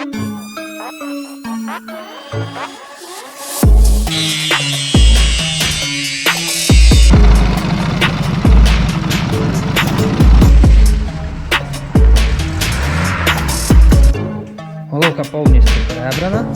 Головка повністю перебрана.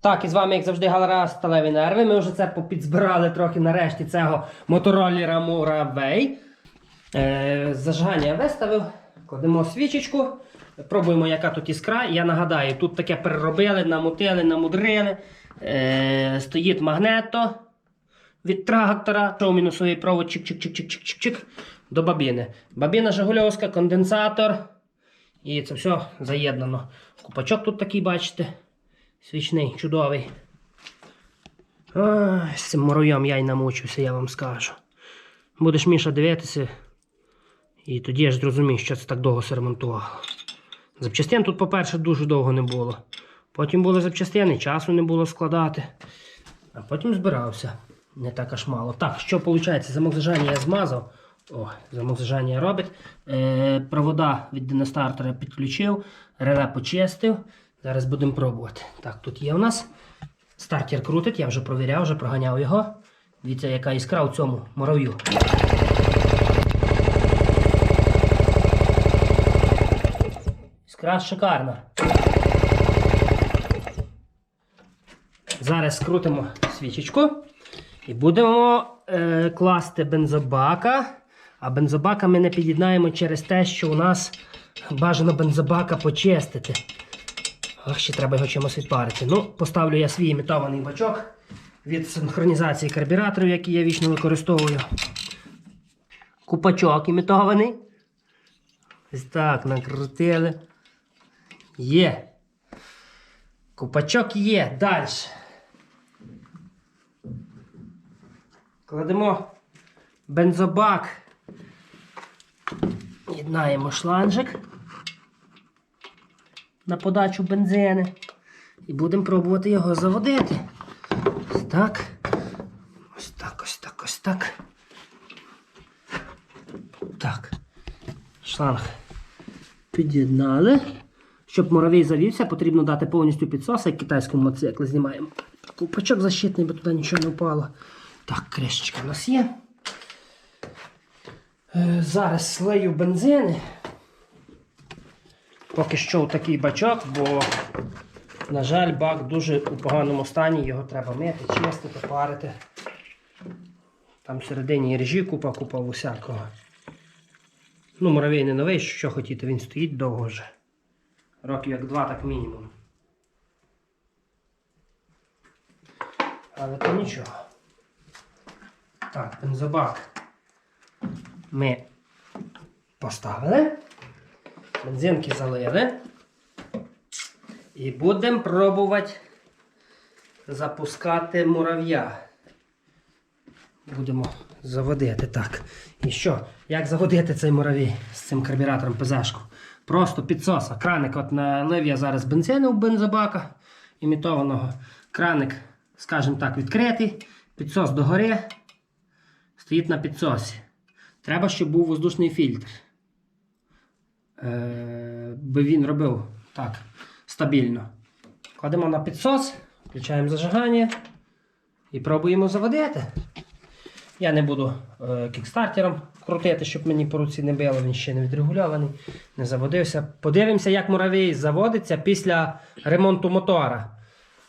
Так, і з вами, як завжди, галера сталеві нерви. Ми вже це попідзбирали трохи нарешті цього мотороллера Муравей. Е, зажигання виставив, кладемо свічечку, пробуємо, яка тут іскра. Я нагадаю, тут таке переробили, намутили, намудрили. Е, стоїть магнето від трактора, шов мінусовий провод, чик-чик-чик-чик-чик-чик до бабіни. Бабіна Жигульовська, конденсатор. І це все заєднано. Купачок тут такий, бачите. Свічний, чудовий. Ой, з цим муравйом я й намучився, я вам скажу. Будеш Міша дивитися, і тоді я ж зрозумієш, що це так довго все ремонтувало. Запчастин тут, по-перше, дуже довго не було. Потім були запчастини, часу не було складати. А потім збирався. Не так аж мало. Так, що виходить? Замок зажання я змазав. О, замок зажання робить. Е, провода від династартера підключив, реле почистив. Зараз будемо пробувати. Так, тут є у нас. Стартер крутить, я вже провіряв, вже проганяв його. Дивіться, яка іскра у цьому мурав'ю. Іскра шикарна. Зараз скрутимо свічечку і будемо е, класти бензобака. А бензобака ми не під'єднаємо через те, що у нас бажано бензобака почистити. Ах, ще треба його чимось відпарити. Ну, поставлю я свій імітований бачок від синхронізації карбюраторів, який я вічно використовую. Купачок імітований. Ось так накрутили. Є. Купачок є. Далі. Кладемо бензобак. Єднаємо шланжик на подачу бензини. І будемо пробувати його заводити. Ось так. Ось так, ось так, ось так. Так. Шланг під'єднали. Щоб муравей завівся, потрібно дати повністю підсос, як китайському мотоциклі знімаємо. Купачок защитний, бо туди нічого не впало. Так, кришечка у нас є. Е, Зараз слию бензини. Поки що такий бачок, бо, на жаль, бак дуже у поганому стані, його треба мити, чистити, парити. Там всередині режі купа, купа усякого. Ну, муравей не новий, що хотіти, він стоїть довго вже. Років як два, так мінімум. Але то нічого. Так, бензобак ми поставили. Бензинки залили. І будемо пробувати запускати мурав'я. Будемо заводити. Так. І що? Як заводити цей муравій з цим карбюратором ПЗшку? Просто підсоса. Краник от налив я зараз бензину в бензобака імітованого. Краник, скажімо так, відкритий. Підсос догори. Стоїть на підсосі. Треба, щоб був воздушний фільтр. Е, би він робив так стабільно. Кладемо на підсос, включаємо зажигання і пробуємо заводити. Я не буду е, кікстартером крутити, щоб мені по руці не било, він ще не відрегульований, не заводився. Подивимося, як муравій заводиться після ремонту мотора.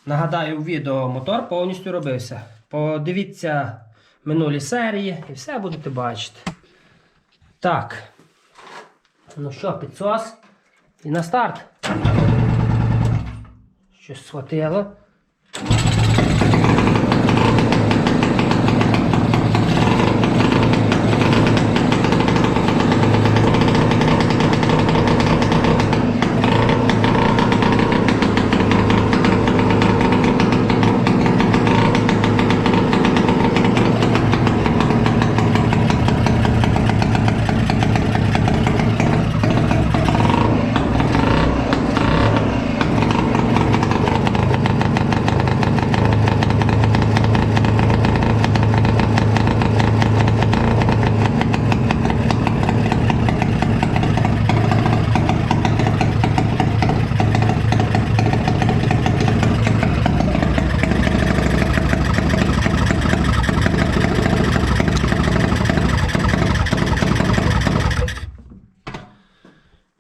Нагадаю, в відео мотор повністю робився. Подивіться минулі серії і все будете бачити. Так. Ну що, підсос. І на старт. Щось схватило.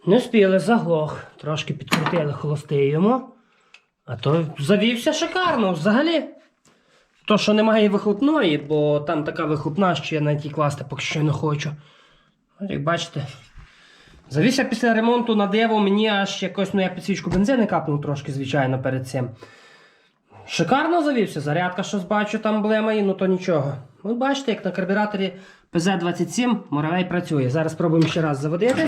Не спіли, заглох. Трошки підкрутили холостий йому. А то завівся шикарно взагалі. То, що немає вихлопної, бо там така вихлопна, що я навіть її класти поки що не хочу. Як бачите. Завівся після ремонту на диво, мені аж якось, ну я підсвічку бензини капнув трошки, звичайно, перед цим. Шикарно завівся, зарядка щось бачу, там блемає, ну то нічого. От бачите, як на карбюраторі ПЗ-27 Моравей працює. Зараз спробуємо ще раз заводити.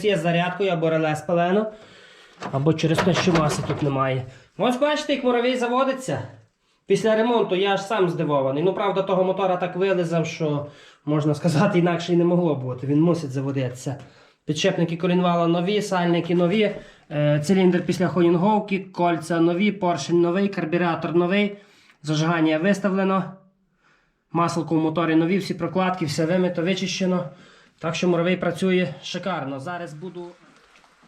Щось є з зарядкою або реле спалено, або через те, що маси тут немає. Ось бачите, як муравій заводиться. Після ремонту я аж сам здивований. Ну, правда, того мотора так вилизав, що можна сказати, інакше й не могло бути. Він мусить заводитися. Підшипники колінвала нові, сальники нові, е, циліндр після хоїнговки, кольця нові, поршень новий, карбюратор новий, зажигання виставлено. Масло в моторі нові, всі прокладки, все вимито, вичищено. Так що муравей працює шикарно. Зараз буду.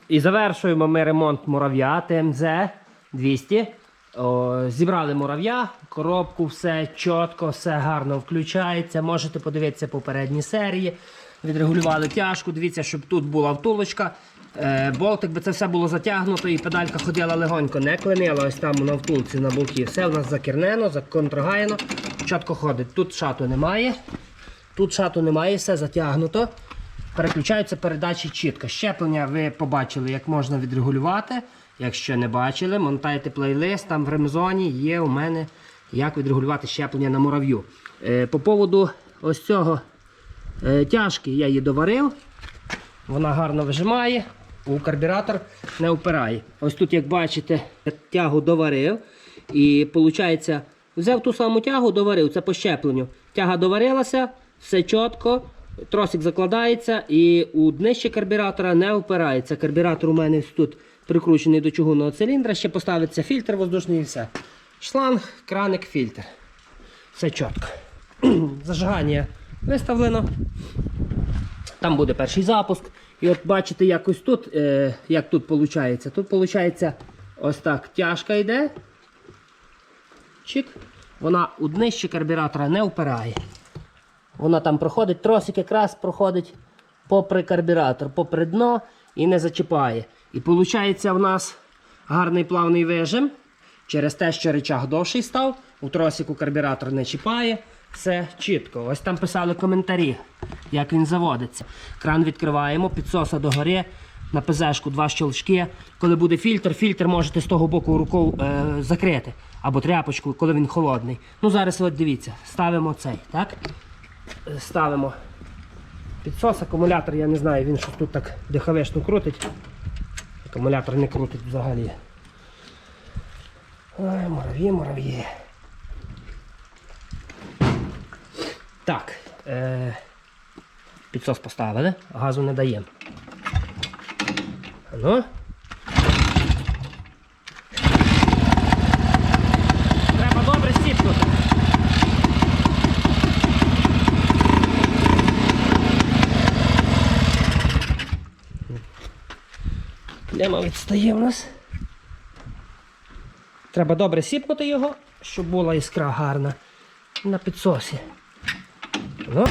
І завершуємо ми ремонт мурав'я ТМЗ 200. О, зібрали мурав'я, коробку, все чітко, все гарно включається. Можете подивитися попередні серії. Відрегулювали тяжку. Дивіться, щоб тут була втулочка. Е, болтик би це все було затягнуто і педалька ходила легонько, не клинила. Ось там на втулці на боки. Все у нас закернено, законтрогаєно. Чітко ходить. Тут шату немає. Тут шату немає, все затягнуто. Переключаються передачі чітко. Щеплення ви побачили, як можна відрегулювати. Якщо не бачили, монтайте плейлист, там в ремзоні є у мене, як відрегулювати щеплення на мурав'ю. Е, по поводу ось цього е, тяжки я її доварив. Вона гарно вижимає, у карбюратор не впирає. Ось тут, як бачите, тягу доварив. І виходить, взяв ту саму тягу, доварив, це по щепленню. Тяга доварилася, все чітко, тросик закладається і у днище карбюратора не впирається. Карбюратор у мене тут прикручений до чугунного циліндра, ще поставиться фільтр воздушний і все. Шланг, краник, фільтр. Все чітко. Зажигання виставлено. Там буде перший запуск. І от бачите, як ось тут, е, як тут виходить. Тут виходить ось так тяжка йде. Чик. Вона у днище карбюратора не впирає. Вона там проходить, тросик якраз проходить попри карбюратор, попри дно і не зачіпає. І виходить в нас гарний плавний вижим. Через те, що речах довший став, у тросику карбюратор не чіпає. Все чітко. Ось там писали коментарі, як він заводиться. Кран відкриваємо, підсоса догори, на ПЗшку два щелчки. Коли буде фільтр, фільтр можете з того боку рукою е, закрити. Або тряпочку, коли він холодний. Ну зараз от дивіться, ставимо цей. так? Ставимо підсос, акумулятор, я не знаю, він щось тут так дихавешну крутить. Акумулятор не крутить взагалі. Ой, мурав'ї, мурав'ї. Так. Е, підсос поставили, газу не даємо. Ну. Треба добре стіпнути. Клема стає в нас. Треба добре сіпнути його, щоб була іскра гарна на підсосі. Ну.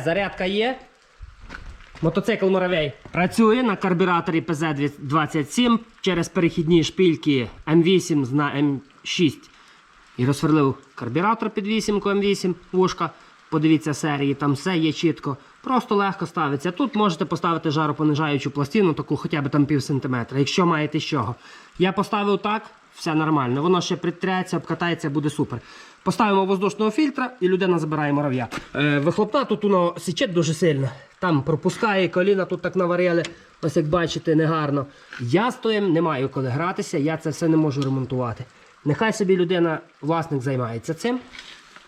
Зарядка є. Мотоцикл Муравей працює на карбюраторі ПЗ-27 через перехідні шпильки М8 на М6. І розсверлив карбюратор під 8 М8 вушка. Подивіться серії, там все є чітко. Просто легко ставиться. Тут можете поставити жаропонижаючу пластину, таку хоча б там пів сантиметра, якщо маєте з чого. Я поставив так, все нормально. Воно ще притреться, обкатається, буде супер. Поставимо воздушного фільтра і людина забирає мурав'я. Е, вихлопна тут воно січе дуже сильно. Там пропускає коліна, тут так наварили. Ось як бачите, негарно. Я тим не маю коли гратися, я це все не можу ремонтувати. Нехай собі людина, власник займається цим.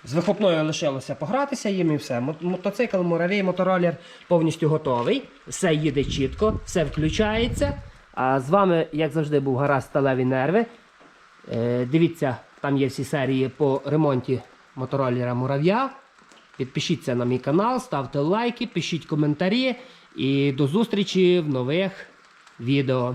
З вихлопною лишилося погратися їм і все. Мотоцикл, муравій, мотороллер повністю готовий. Все їде чітко, все включається. А з вами, як завжди, був гаразд сталеві нерви. Е, дивіться, там є всі серії по ремонті мотороллера мурав'я. Підпишіться на мій канал, ставте лайки, пишіть коментарі і до зустрічі в нових відео.